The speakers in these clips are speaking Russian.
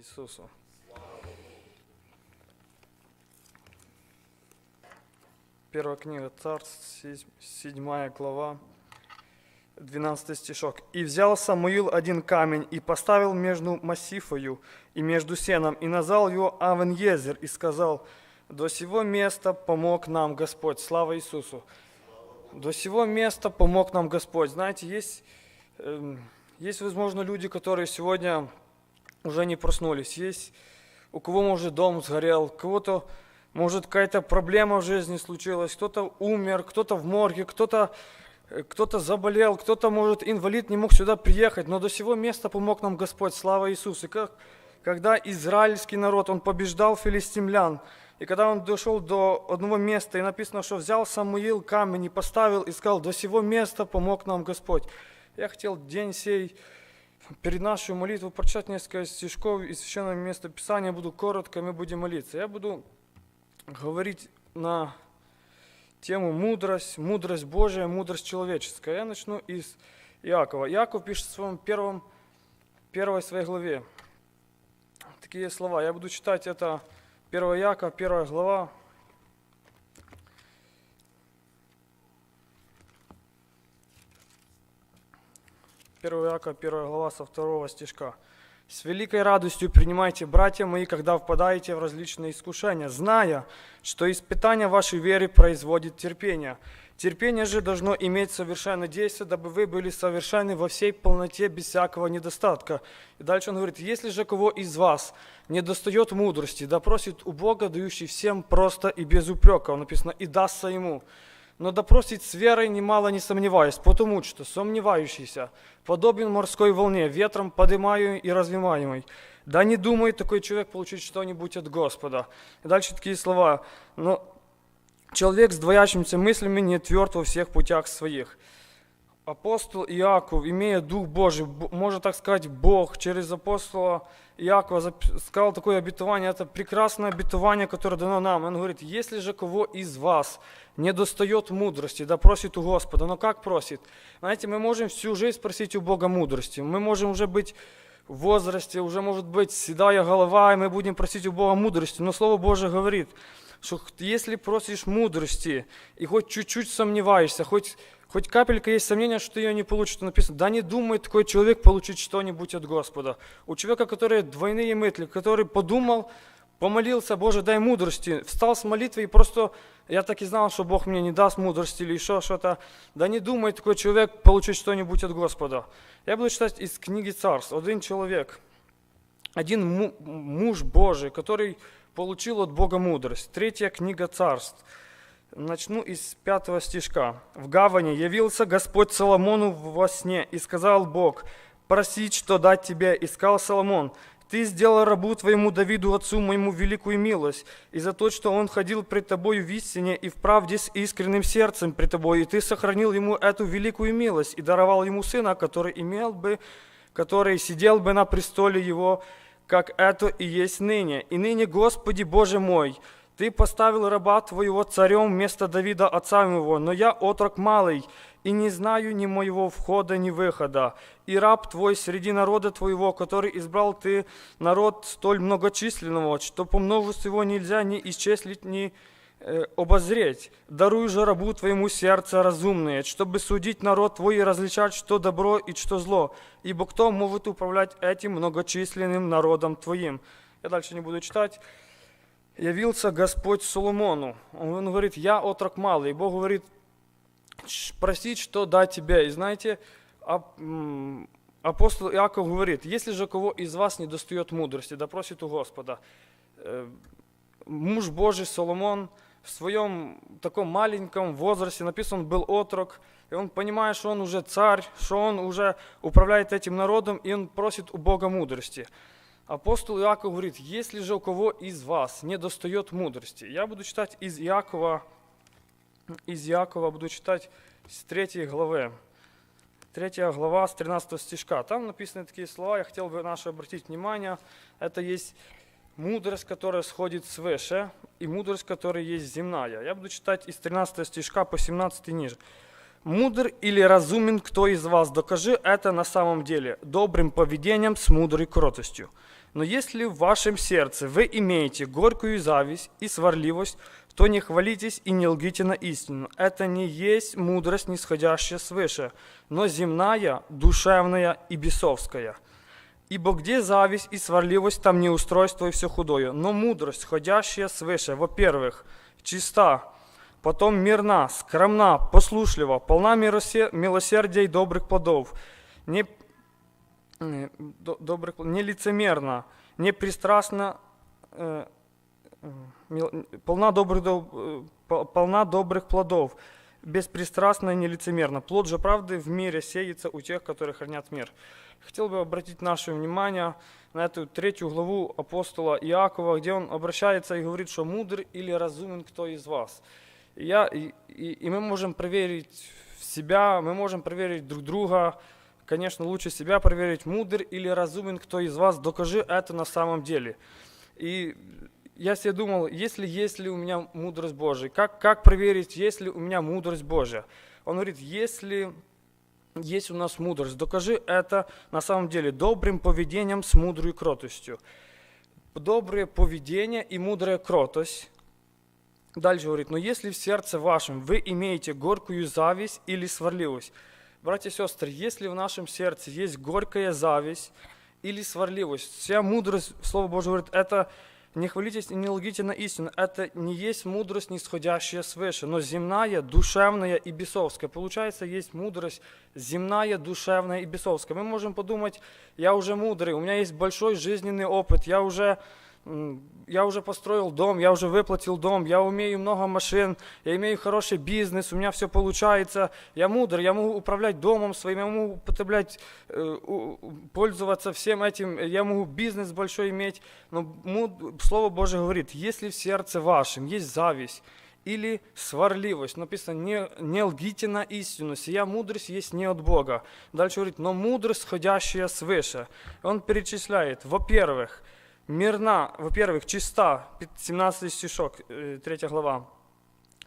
Ісусу. Первая книга Царств, седь- седьмая глава, 12 стишок. «И взял Самуил один камень и поставил между массифою и между сеном, и назвал его Авенезер, и сказал, до сего места помог нам Господь». Слава Иисусу! До сего места помог нам Господь. Знаете, есть, эм, есть, возможно, люди, которые сегодня уже не проснулись. Есть у кого, может, дом сгорел, у кого-то, может, какая-то проблема в жизни случилась, кто-то умер, кто-то в морге, кто-то э, кто-то заболел, кто-то, может, инвалид, не мог сюда приехать, но до сего места помог нам Господь, слава Иисусу. И как, когда израильский народ, он побеждал филистимлян, и когда он дошел до одного места, и написано, что взял Самуил камень и поставил, и сказал, до сего места помог нам Господь. Я хотел день сей перед нашу молитву прочитать несколько стишков из Священного места Писания. Буду коротко, мы будем молиться. Я буду говорить на тему мудрость, мудрость Божия, мудрость человеческая. Я начну из Иакова. Иаков пишет в своем первом, первой своей главе такие слова. Я буду читать это 1 Иакова, первая глава, Первый Иакова, первая глава со второго стишка. С великой радостью принимайте, братья мои, когда впадаете в различные искушения, зная, что испытание вашей веры производит терпение. Терпение же должно иметь совершенное действие, дабы вы были совершенны во всей полноте, без всякого недостатка. И дальше он говорит, если же кого из вас не достает мудрости, да просит у Бога, дающий всем просто и без упрека, написано, и дастся ему. Но допросить с верой немало не сомневаясь, потому что сомневающийся подобен морской волне, ветром поднимаемой и развиваемой. Да не думает такой человек получить что-нибудь от Господа. И дальше такие слова. Но человек с двоящимися мыслями не тверд во всех путях своих. Апостол Иаков, имея Дух Божий, можно так сказать, Бог через апостола Иакова зап- сказал такое обетование, это прекрасное обетование, которое дано нам. Он говорит, если же кого из вас не достает мудрости, да просит у Господа. Но как просит? Знаете, мы можем всю жизнь просить у Бога мудрости. Мы можем уже быть возрасте, уже может быть седая голова, и мы будем просить у Бога мудрости. Но Слово Божие говорит, что если просишь мудрости и хоть чуть-чуть сомневаешься, хоть, хоть капелька есть сомнения, что ты ее не получишь, то написано, да не думает такой человек получить что-нибудь от Господа. У человека, который двойные мысли, который подумал, помолился, Боже, дай мудрости, встал с молитвой и просто, я так и знал, что Бог мне не даст мудрости или еще что-то. Да не думает такой человек получить что-нибудь от Господа. Я буду читать из книги Царств. Один человек, один му- муж Божий, который получил от Бога мудрость. Третья книга Царств. Начну из пятого стишка. «В гавани явился Господь Соломону во сне, и сказал Бог, просить, что дать тебе, искал Соломон. Ты сделал рабу твоему Давиду, отцу моему, великую милость, и за то, что он ходил пред тобою в истине и в правде с искренним сердцем пред тобой, и ты сохранил ему эту великую милость, и даровал ему сына, который имел бы, который сидел бы на престоле его, как это и есть ныне. И ныне, Господи Боже мой, Ты поставил раба Твоего царем вместо Давида отца моего, но я отрок малый, и не знаю ни моего входа, ни выхода. И раб Твой среди народа Твоего, который избрал Ты, народ столь многочисленного, что по множеству его нельзя ни исчислить, ни э, обозреть. Даруй же рабу Твоему сердце разумное, чтобы судить народ Твой и различать, что добро и что зло. Ибо кто может управлять этим многочисленным народом Твоим? Я дальше не буду читать. Явился Господь Соломону. Он говорит, я отрок малый. И Бог говорит, «Ш- просить, что дать тебе. И знаете, ап- м, апостол Иаков говорит, если же кого из вас не достает мудрости, да просит у Господа. Э, Муж Божий Соломон в своем таком маленьком возрасте, написано, он был отрок, и он понимает, что он уже царь, что он уже управляет этим народом, и он просит у Бога мудрости. Апостол Иаков говорит, если же у кого из вас не достает мудрости, я буду читать из Иакова, из Иакова буду читать с 3 главы. 3 глава с 13 стишка. Там написаны такие слова, я хотел бы наше обратить внимание. Это есть мудрость, которая сходит свыше, и мудрость, которая есть земная. Я буду читать из 13 стишка по 17 ниже. Мудр или разумен кто из вас, докажи это на самом деле, добрым поведением с мудрой кротостью. Но если в вашем сердце вы имеете горькую зависть и сварливость, то не хвалитесь и не лгите на истину. Это не есть мудрость, нисходящая свыше, но земная, душевная и бесовская. Ибо где зависть и сварливость, там неустройство и все худое. Но мудрость, ходящая свыше, во-первых, чиста, потом мирна, скромна, послушлива, полна милосе- милосердия и добрых плодов, не, добрых, не лицемерна, не пристрастна, э, э, полна добрых, доб- э, по- полна добрых плодов, беспристрастна и нелицемерна. Плод же правды в мире сеется у тех, которые хранят мир. Хотел бы обратить наше внимание на эту третью главу апостола Иакова, где он обращается и говорит, что мудр или разумен кто из вас. И, я, и, и, и мы можем проверить себя, мы можем проверить друг друга, конечно, лучше себя проверить, мудр или разумен кто из вас, докажи это на самом деле. И я себе думал, если есть ли у меня мудрость Божия, как, как проверить, есть ли у меня мудрость Божия? Он говорит, если есть у нас мудрость, докажи это на самом деле добрым поведением с мудрой кротостью. Доброе поведение и мудрая кротость. Дальше говорит, но если в сердце вашем вы имеете горькую зависть или сварливость, братья и сестры, если в нашем сердце есть горькая зависть или сварливость, вся мудрость, Слово Божье говорит, это не хвалитесь и не лгите на истину. Это не есть мудрость, нисходящая свыше, но земная, душевная и бесовская. Получается, есть мудрость земная, душевная и бесовская. Мы можем подумать, я уже мудрый, у меня есть большой жизненный опыт, я уже, я уже построил дом, я уже выплатил дом, я умею много машин, я имею хороший бизнес, у меня все получается, я мудрый, я могу управлять домом своим, я могу употреблять, э, пользоваться всем этим, я могу бизнес большой иметь. Но Слово Божье говорит, если в сердце вашем есть зависть или сварливость, написано, не, не лгите на истину, сия мудрость есть не от Бога. Дальше говорит, но мудрость, сходящая свыше. Он перечисляет, во-первых, мирна, во-первых, чиста, 17 стишок, 3 глава.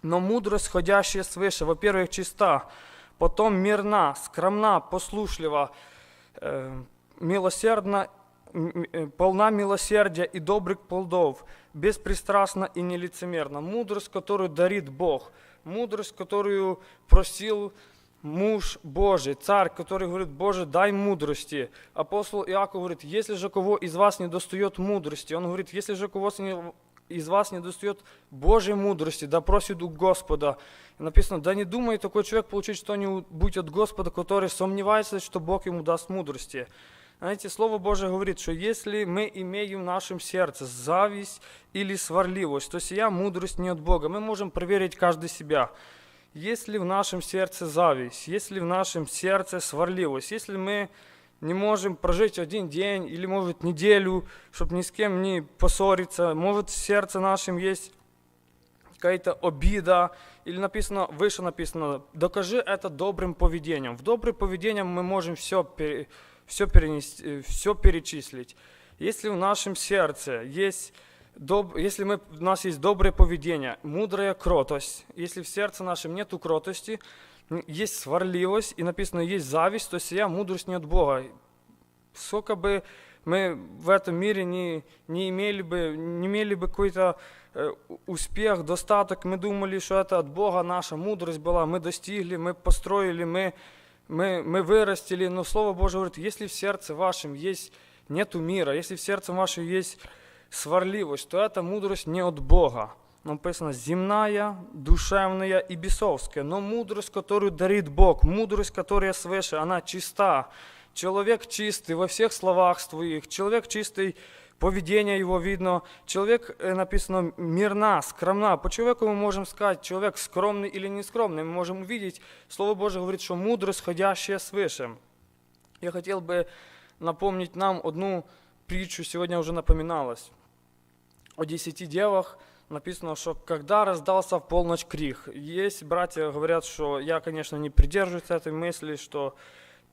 Но мудрость, сходящая свыше, во-первых, чиста, потом мирна, скромна, послушлива, э, милосердна, э, полна милосердия и добрых плодов, беспристрастна и нелицемерна. Мудрость, которую дарит Бог, мудрость, которую просил муж Божий, царь, который говорит, Боже, дай мудрости. Апостол Иаков говорит, если же кого из вас не достает мудрости, он говорит, если же кого из вас не достает Божьей мудрости, да просит у Господа. Написано, да не думает такой человек получить что-нибудь от Господа, который сомневается, что Бог ему даст мудрости. Знаете, Слово Божие говорит, что если мы имеем в нашем сердце зависть или сварливость, то сия мудрость не от Бога. Мы можем проверить каждый себя. Если в нашем сердце зависть, если в нашем сердце сварливость, если мы не можем прожить один день или, может, неделю, чтобы ни с кем не поссориться, может, в сердце нашем есть какая-то обида, или написано, выше написано, докажи это добрым поведением. В добрым поведением мы можем все, все, перенести, все перечислить. Если в нашем сердце есть, доб, если мы, у нас есть доброе поведение, мудрая кротость, если в сердце нашем нету кротости, есть сварливость, и написано, есть зависть, то сия мудрость не от Бога. Сколько бы мы в этом мире не, не имели бы, не имели бы какой-то э, успех, достаток, мы думали, что это от Бога наша мудрость была, мы достигли, мы построили, мы, мы, мы вырастили, но Слово Божье говорит, если в сердце вашем есть, нету мира, если в сердце вашем есть сварливость, то эта мудрость не от Бога. Написано, земная, душевная и бесовская, но мудрость, которую дарит Бог, мудрость, которая свыше, она чиста. Человек чистый во всех словах своих, человек чистый, поведение его видно. Человек, э, написано, мирна, скромна. По человеку мы можем сказать, человек скромный или не скромный. Мы можем увидеть, Слово Божие говорит, что мудрость, ходящая свыше. Я хотел бы напомнить нам одну притчу, сегодня уже напоминалась. О десяти девах написано, что когда раздался в полночь крик. Есть братья говорят, что я, конечно, не придерживаюсь этой мысли, что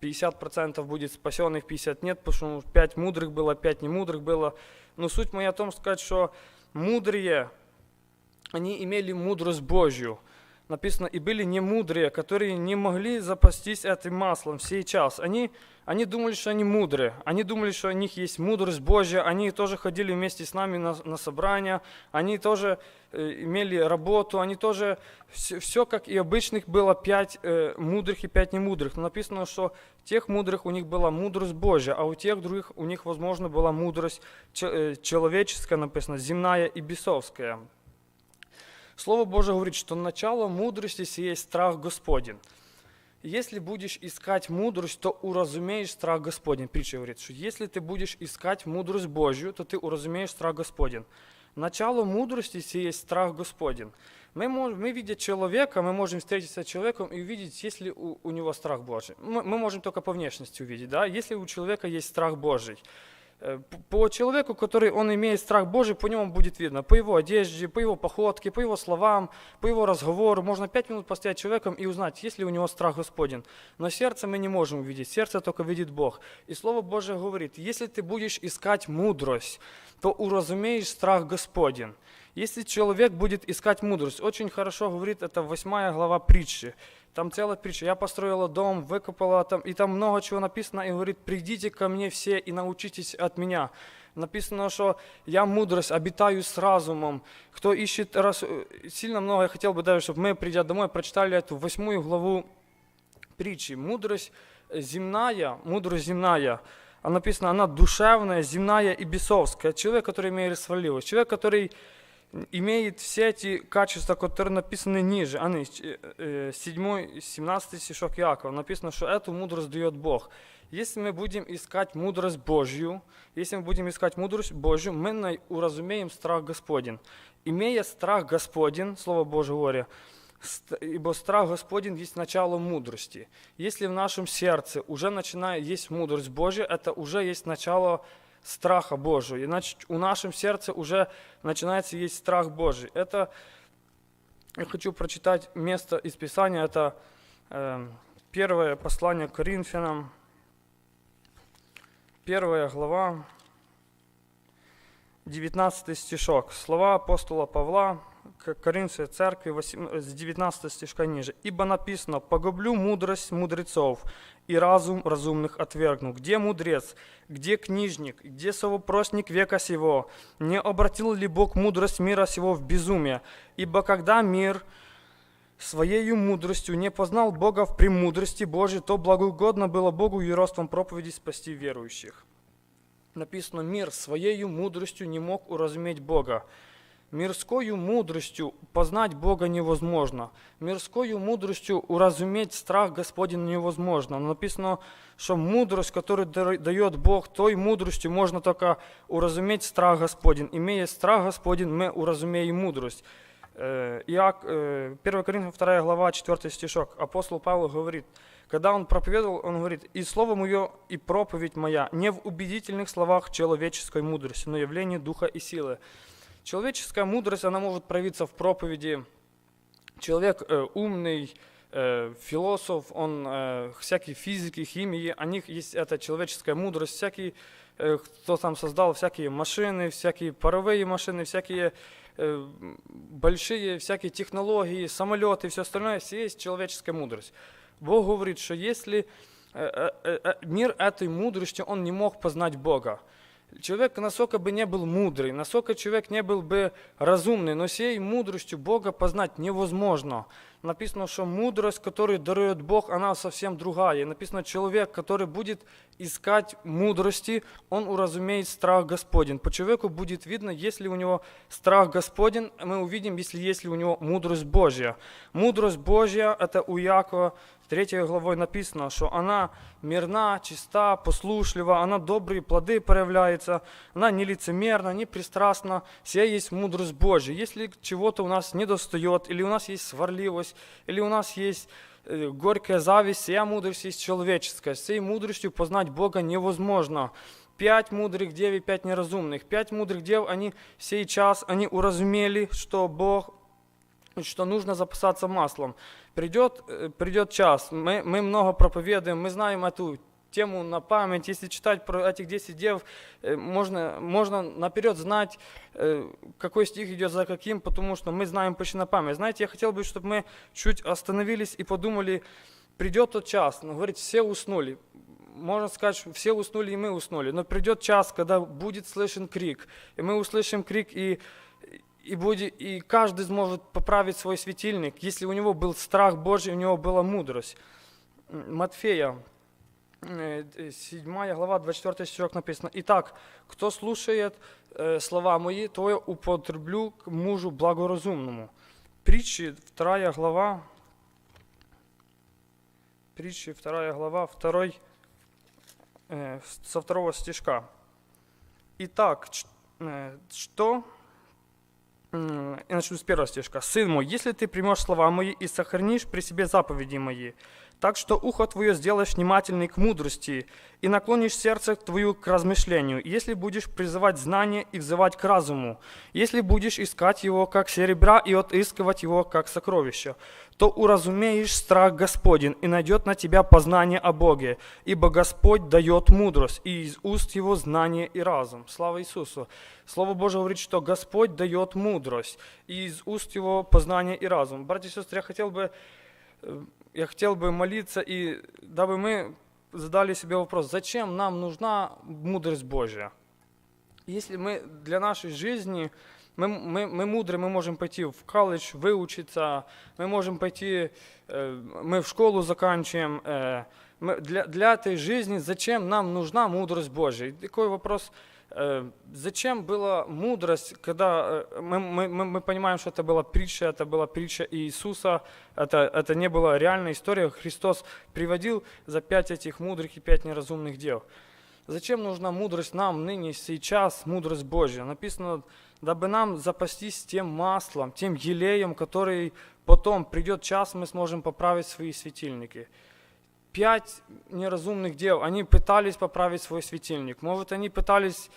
50% будет спасенных, 50 нет, потому что 5 мудрых было, 5 немудрых было. Но суть моя о том сказать, что мудрые, они имели мудрость Божью. Написано, и были немудрые, которые не могли запастись этим маслом сей час. Они, они думали, что они мудрые, они думали, что у них есть мудрость Божья, они тоже ходили вместе с нами на, на собрания, они тоже э, имели работу, они тоже, все, все как и обычных было пять э, мудрых и пять немудрых. Но написано, что тех мудрых у них была мудрость Божья, а у тех других у них, возможно, была мудрость э, человеческая, написано, земная и бесовская. Слово Божие говорит, что начало мудрости есть страх Господень. Если будешь искать мудрость, то уразумеешь страх Господень. Притча говорит, что если ты будешь искать мудрость Божью, то ты уразумеешь страх Господень. Начало мудрости есть страх Господень. Мы, мы видя человека, мы можем встретиться с человеком и увидеть, есть ли у, у него страх Божий. Мы, мы можем только по внешности увидеть, да, если у человека есть страх Божий. Э, по человеку, который он имеет страх Божий, по нему будет видно, по его одежде, по его походке, по его словам, по его разговору. Можно пять минут постоять человеком и узнать, есть ли у него страх Господень. Но сердце мы не можем увидеть, сердце только видит Бог. И Слово Божие говорит, если ты будешь искать мудрость, то уразумеешь страх Господень. Если человек будет искать мудрость, очень хорошо говорит это 8 глава притчи. Там целая притча. Я построила дом, выкопала там, и там много чего написано, и говорит, придите ко мне все и научитесь от меня. Написано, что я мудрость, обитаю с разумом. Кто ищет, раз, сильно много, я хотел бы даже, чтобы мы, придя домой, прочитали эту восьмую главу притчи. Мудрость земная, мудрость земная, а написано, она душевная, земная и бесовская. Человек, который имеет свалилость. Человек, который имеет все эти качества, которые написаны ниже. Они, 7, 17 стишок Якова, написано, что эту мудрость дает Бог. Если мы будем искать мудрость Божью, если мы будем искать мудрость Божью, мы уразумеем страх Господень. Имея страх Господень, Слово Божье говоря, ибо страх Господень есть начало мудрости. Если в нашем сердце уже начинает есть мудрость Божья, это уже есть начало страха Божьего. Иначе у нашем сердце уже начинается есть страх Божий. Это, я хочу прочитать место из Писания, это э, первое послание к Коринфянам, первая глава, 19 стишок. Слова апостола Павла, Коринфской церкви, с 19 стишка ниже. «Ибо написано, погублю мудрость мудрецов, и разум разумных отвергну. Где мудрец? Где книжник? Где совопросник века сего? Не обратил ли Бог мудрость мира сего в безумие? Ибо когда мир своею мудростью не познал Бога в премудрости Божией, то благоугодно было Богу и ростом проповеди спасти верующих». Написано, мир своею мудростью не мог уразуметь Бога. Мирскою мудростью познать Бога невозможно. Мирскою мудростью уразуметь страх Господень невозможно. Но написано, что мудрость, которую дает Бог, той мудростью можно только уразуметь страх Господень. Имея страх Господень, мы уразумеем мудрость. Э, Иак, 1 э, Коринфянам 2 глава, 4 стишок. Апостол Павел говорит, когда он проповедовал, он говорит, «И слово мое, и проповедь моя не в убедительных словах человеческой мудрости, но явлении духа и силы». Человеческая мудрость, она может проявиться в проповеди. Человек э, умный, э, философ, он э, всякие физики, химии, у них есть эта человеческая мудрость, всякие, э, кто там создал всякие машины, всякие паровые машины, всякие э, большие, всякие технологии, самолеты, все остальное, все есть человеческая мудрость. Бог говорит, что если э, э, э, мир этой мудрости, он не мог познать Бога. Человек, насколько бы не был мудрый, насколько человек не был бы разумный, но сей мудростью Бога познать невозможно. Написано, что мудрость, которую дарует Бог, она совсем другая. Написано, человек, который будет искать мудрости, он уразумеет страх Господень. По человеку будет видно, если у него страх Господень, мы увидим, если есть ли у него мудрость Божья. Мудрость Божья, это у Якова Третьей главой написано, что она мирна, чиста, послушлива, она добрые плоды проявляется, она не лицемерна, не пристрастна, вся есть мудрость Божья. Если чего-то у нас не достает, или у нас есть сварливость, или у нас есть э, горькая зависть, вся мудрость есть человеческая. С этой мудростью познать Бога невозможно. Пять мудрых дев и пять неразумных. Пять мудрых дев, они сей час, они уразумели, что Бог что нужно запасаться маслом. Придет, придет час, мы, мы много проповедуем, мы знаем эту тему на память. Если читать про этих 10 дев, можно, можно наперед знать, какой стих идет за каким, потому что мы знаем почти на память. Знаете, я хотел бы, чтобы мы чуть остановились и подумали, придет тот час, ну, говорит, все уснули. Можно сказать, что все уснули, и мы уснули. Но придет час, когда будет слышен крик. И мы услышим крик, и, и, будет, и каждый сможет поправить свой светильник. Если у него был страх Божий, у него была мудрость. Матфея, 7 глава, 24 стих написано. «Итак, кто слушает э, слова мои, то я употреблю к мужу благоразумному». Притчи, 2 глава, Притчи, 2 глава, 2, э, со второго стишка. Итак, э, что... Я начну с первого стишка. «Сын мой, если ты примешь слова мои и сохранишь при себе заповеди мои, так что ухо твое сделаешь внимательный к мудрости, и наклонишь сердце твою к размышлению, если будешь призывать знание и взывать к разуму, если будешь искать его как серебра и отыскивать его как сокровища, то уразумеешь страх Господень, и найдет на тебя познание о Боге, ибо Господь дает мудрость, и из уст его знание и разум. Слава Иисусу! Слово Божие говорит, что Господь дает мудрость, и из уст его познание и разум. Братья и сестры, я хотел бы э, я хотел бы молиться, и дабы мы задали себе вопрос, зачем нам нужна мудрость Божья? Если мы для нашей жизни, мы, мы, мы мудры, мы можем пойти в колледж, выучиться, мы можем пойти, э, мы в школу заканчиваем. Э, мы, для, для этой жизни зачем нам нужна мудрость Божья? И такой вопрос, Э, Зачем была мудрость, когда э, мы, мы мы понимаем, что это была притча, это была притча Иисуса, это, это не была реальная история. Христос приводил за пять этих мудрых и пять неразумных дел. Зачем нужна мудрость нам ныне, сейчас, мудрость Божья? Написано, дабы нам запастись тем маслом, тем елеем, который потом придет час, мы сможем поправить свои светильники пять неразумных дел, они пытались поправить свой светильник. Может, они пытались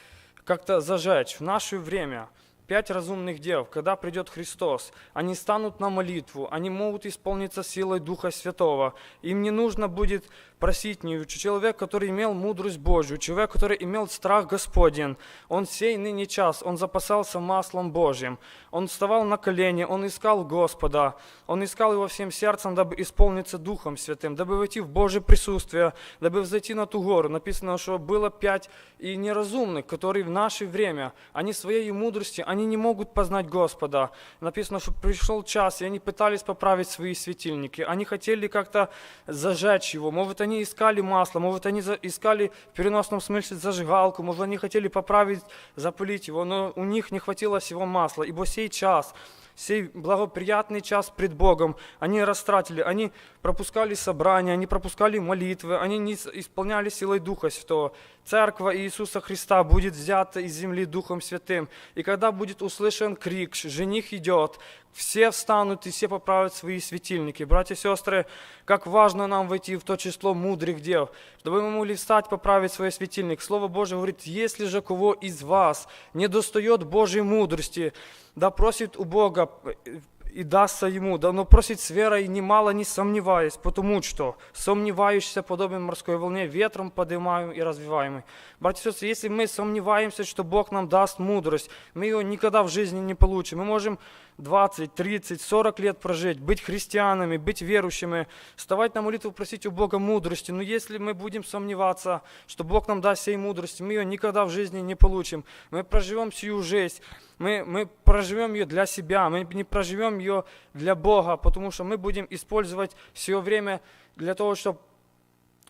как-то зажечь. В наше время пять разумных дел, когда придет Христос, они станут на молитву, они могут исполниться силой Духа Святого. Им не нужно будет просить не человек, который имел мудрость Божью, человек, который имел страх Господень. Он сей ныне час, он запасался маслом Божьим. Он вставал на колени, он искал Господа, он искал его всем сердцем, дабы исполниться Духом Святым, дабы войти в Божье присутствие, дабы взойти на ту гору. Написано, что было пять и неразумных, которые в наше время, они своей мудрости, они не могут познать Господа. Написано, что пришел час, и они пытались поправить свои светильники. Они хотели как-то зажечь его. Может, они искали масло, может, они искали в переносном смысле зажигалку, может, они хотели поправить, запылить его, но у них не хватило всего масла. Ибо сей час, сей благоприятный час пред Богом они растратили, они пропускали собрания, они пропускали молитвы, они не исполняли силой Духа Святого. Церковь Иисуса Христа будет взята из земли Духом Святым. И когда будет услышан крик «Жених идет», все встанут и все поправят свои светильники. Братья и сестры, как важно нам войти в то число мудрых дел, чтобы мы могли встать, поправить свой светильник. Слово Божие говорит, если же кого из вас не достает Божьей мудрости, да просит у Бога э, и дастся ему, да но просит с верой, немало не сомневаясь, потому что сомневающийся подобен морской волне, ветром поднимаем и развиваемый. Братья и сестры, если мы сомневаемся, что Бог нам даст мудрость, мы ее никогда в жизни не получим. Мы можем 20, 30, 40 лет прожить, быть христианами, быть верующими, вставать на молитву, просить у Бога мудрости. Но если мы будем сомневаться, что Бог нам даст сей мудрости, мы ее никогда в жизни не получим. Мы проживем сию жизнь, мы, мы проживем ее для себя, мы не проживем ее для Бога, потому что мы будем использовать все время для того, чтобы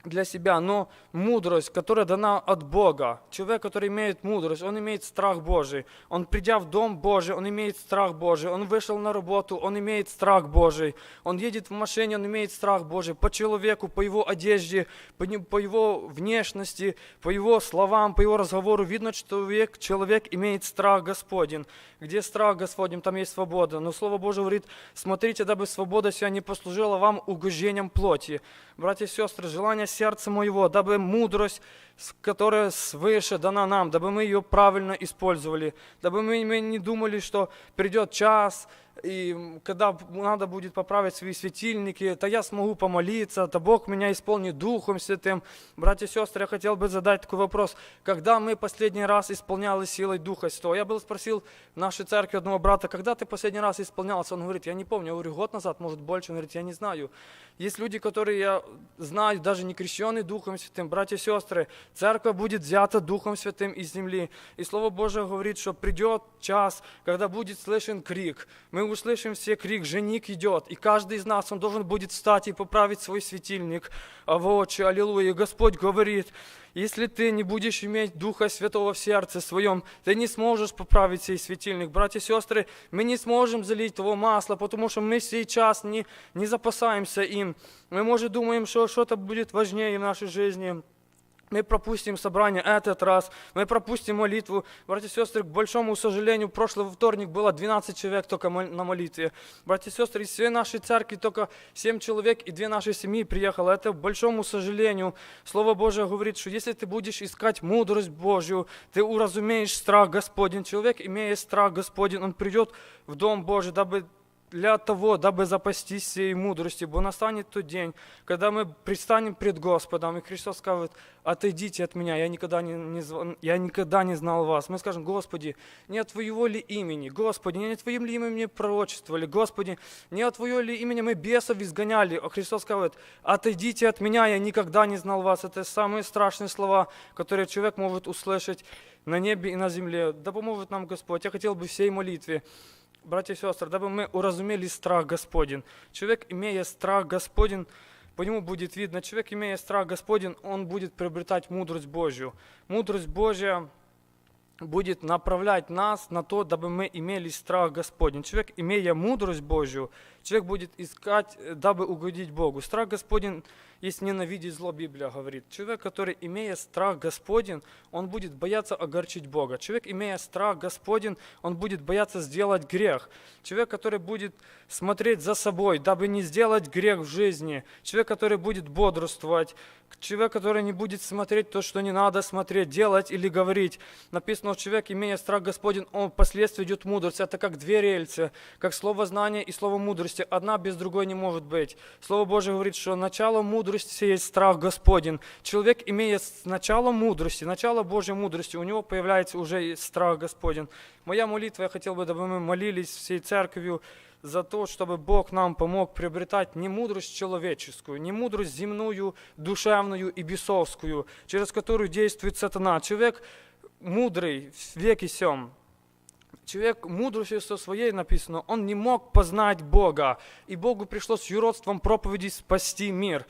для себя, но мудрость, которая дана от Бога. Человек, который имеет мудрость, он имеет страх Божий. Он, придя в дом Божий, он имеет страх Божий. Он вышел на работу, он имеет страх Божий. Он едет в машине, он имеет страх Божий. По человеку, по его одежде, по, по его внешности, по его словам, по его разговору видно, что человек, человек имеет страх Господень. Где страх Господень, там есть свобода. Но Слово Божие говорит, смотрите, дабы свобода сия не послужила вам угождением плоти. Братья и сестры, желание сердца моего, дабы мудрость, которая свыше дана нам, дабы мы ее правильно использовали, дабы мы не думали, что придет час, и когда надо будет поправить свои светильники, то я смогу помолиться, то Бог меня исполнит Духом Святым. Братья и сестры, я хотел бы задать такой вопрос. Когда мы последний раз исполняли силой Духа Святого? Я был спросил в нашей церкви одного брата, когда ты последний раз исполнялся? Он говорит, я не помню. Я говорю, год назад, может больше. Он говорит, я не знаю. Есть люди, которые я знаю, даже не крещенные Духом Святым. Братья и сестры, церковь будет взята Духом Святым из земли. И Слово Божие говорит, что придет час, когда будет слышен крик. Мы услышим все крик, женик идет. И каждый из нас, он должен будет встать и поправить свой светильник. А вот, аллилуйя. Господь говорит, если ты не будешь иметь Духа Святого в сердце своем, ты не сможешь поправить сей светильник. Братья и сестры, мы не сможем залить его масло, потому что мы сейчас не, не запасаемся им. Мы, может, думаем, что что-то будет важнее в нашей жизни. Мы пропустим собрание этот раз, мы пропустим молитву. Братья и сестры, к большому сожалению, прошлый вторник было 12 человек только на молитве. Братья и сестры, из всей нашей церкви только 7 человек и две наши семьи приехало. Это к большому сожалению. Слово Божие говорит, что если ты будешь искать мудрость Божью, ты уразумеешь страх Господень. Человек, имея страх Господень, он придет в Дом Божий, дабы для того, дабы запастись всей мудрости, бо настанет тот день, когда мы предстанем пред Господом, и Христос скажет, отойдите от меня, я никогда не, не, я никогда не знал вас. Мы скажем, Господи, не от Твоего ли имени, Господи, не от Твоим ли именем пророчествовали, Господи, не от Твоего ли имени мы бесов изгоняли. А Христос скажет, отойдите от меня, я никогда не знал вас. Это самые страшные слова, которые человек может услышать на небе и на земле. Да поможет нам Господь. Я хотел бы всей молитве братья и сестры, дабы мы уразумели страх Господень. Человек, имея страх Господень, по нему будет видно, человек, имея страх Господень, он будет приобретать мудрость Божью. Мудрость Божья будет направлять нас на то, дабы мы имели страх Господень. Человек, имея мудрость Божью, человек будет искать, дабы угодить Богу. Страх Господень есть ненавидеть зло, Библия говорит. Человек, который, имея страх Господень, он будет бояться огорчить Бога. Человек, имея страх Господень, он будет бояться сделать грех. Человек, который будет смотреть за собой, дабы не сделать грех в жизни. Человек, который будет бодрствовать. Человек, который не будет смотреть то, что не надо смотреть, делать или говорить. Написано, человек, имея страх Господень, он впоследствии идет мудрость. Это как две рельсы, как слово знания и слово мудрости. Одна без другой не может быть. Слово Божие говорит, что начало мудрости есть страх Господень. Человек, имея начало мудрости, начало Божьей мудрости, у него появляется уже страх Господень. Моя молитва, я хотел бы, чтобы мы молились всей церковью за то, чтобы Бог нам помог приобретать не мудрость человеческую, не мудрость земную, душевную и бесовскую, через которую действует сатана. Человек мудрый в веке сем, человек мудростью со своей написано, он не мог познать Бога, и Богу пришлось юродством проповеди спасти мир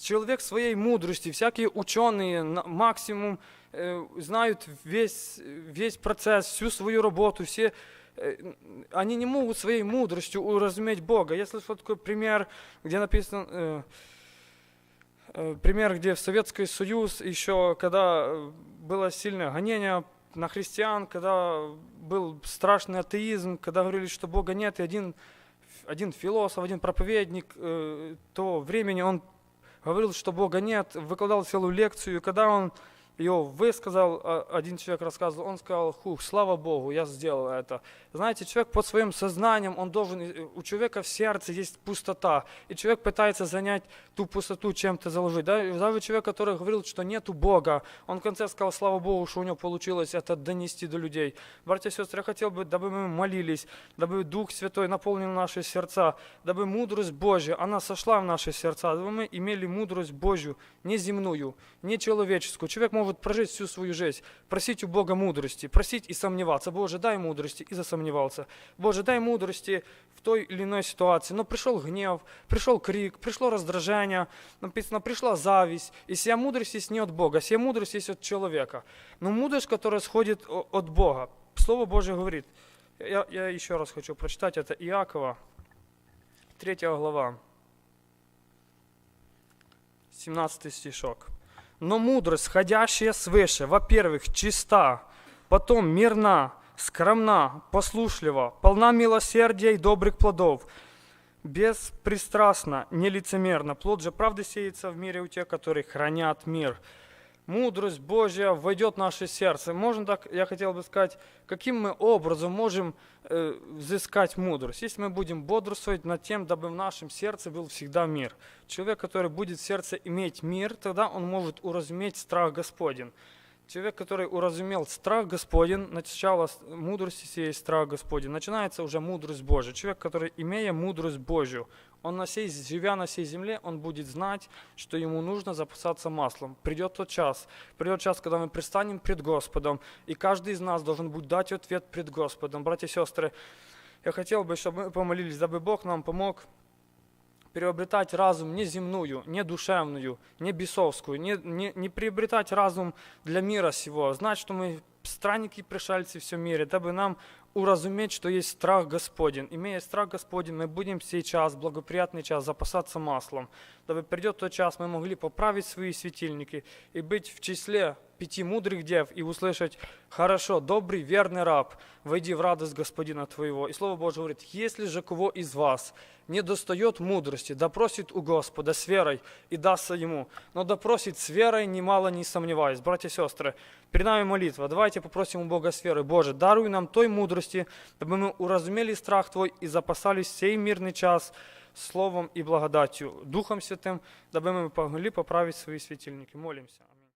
человек своей мудрости, всякие ученые максимум э, знают весь, весь процесс, всю свою работу, все, э, они не могут своей мудростью уразуметь Бога. Я слышал такой пример, где написано, э, э, пример, где в Советский Союз еще, когда было сильное гонение на христиан, когда был страшный атеизм, когда говорили, что Бога нет, и один, один философ, один проповедник э, то времени, он говорил, что Бога нет, выкладал целую лекцию, и когда он ее высказал, а, один человек рассказывал, он сказал, хух, слава Богу, я сделал это. Знаете, человек под своим сознанием, он должен, у человека в сердце есть пустота, и человек пытается занять ту пустоту чем-то заложить. Да? Даже человек, который говорил, что нету Бога, он в конце сказал, слава Богу, что у него получилось это донести до людей. Братья и сестры, я хотел бы, дабы мы молились, дабы Дух Святой наполнил наши сердца, дабы мудрость Божья, она сошла в наши сердца, дабы мы имели мудрость Божью, не земную, не человеческую. Человек может прожить всю свою жизнь, просить у Бога мудрости, просить и сомневаться. Боже, дай мудрости и засомневаться сомневался. Боже, дай мудрости в той или иной ситуации. Но пришел гнев, пришел крик, пришло раздражение, написано, пришла зависть. И сия мудрость есть не от Бога, сия мудрость есть от человека. Но мудрость, которая сходит от Бога. Слово Божье говорит, я, я еще раз хочу прочитать, это Иакова, 3 глава, 17 стишок. Но мудрость, сходящая свыше, во-первых, чиста, потом мирна, скромна, послушлива, полна милосердия и добрых плодов, беспристрастна, нелицемерна. Плод же правды сеется в мире у тех, которые хранят мир. Мудрость Божья войдет в наше сердце. Можно так, я хотел бы сказать, каким мы образом можем э, взыскать мудрость? Если мы будем бодрствовать над тем, дабы в нашем сердце был всегда мир. Человек, который будет в сердце иметь мир, тогда он может уразуметь страх Господень. Человек, который уразумел страх Господень, начало мудрости сей страх Господень, начинается уже мудрость Божия. Человек, который, имея мудрость Божью, он на сей, живя на сей земле, он будет знать, что ему нужно запасаться маслом. Придет тот час, придет час, когда мы предстанем пред Господом, и каждый из нас должен будет дать ответ пред Господом. Братья и сестры, я хотел бы, чтобы мы помолились, дабы Бог нам помог приобретать разум не земную, не душевную, не бесовскую, не, не, не приобретать разум для мира сего, знать, что мы странники и пришельцы в всем мире, дабы нам уразуметь, что есть страх Господень. Имея страх Господень, мы будем сейчас, благоприятный час, запасаться маслом, дабы придет тот час, мы могли поправить свои светильники и быть в числе пяти мудрых дев и услышать «Хорошо, добрый, верный раб, войди в радость Господина твоего». И Слово Божье говорит, «Если же кого из вас не достает мудрости, допросит у Господа с верой и дастся ему, но допросит с верой, немало не сомневаясь». Братья и сестры, перед нами молитва. Давайте попросим у Бога с верой. Боже, даруй нам той мудрости, дабы мы уразумели страх Твой и запасались сей мирный час Словом и благодатью, Духом Святым, дабы мы могли поправить свои светильники. Молимся.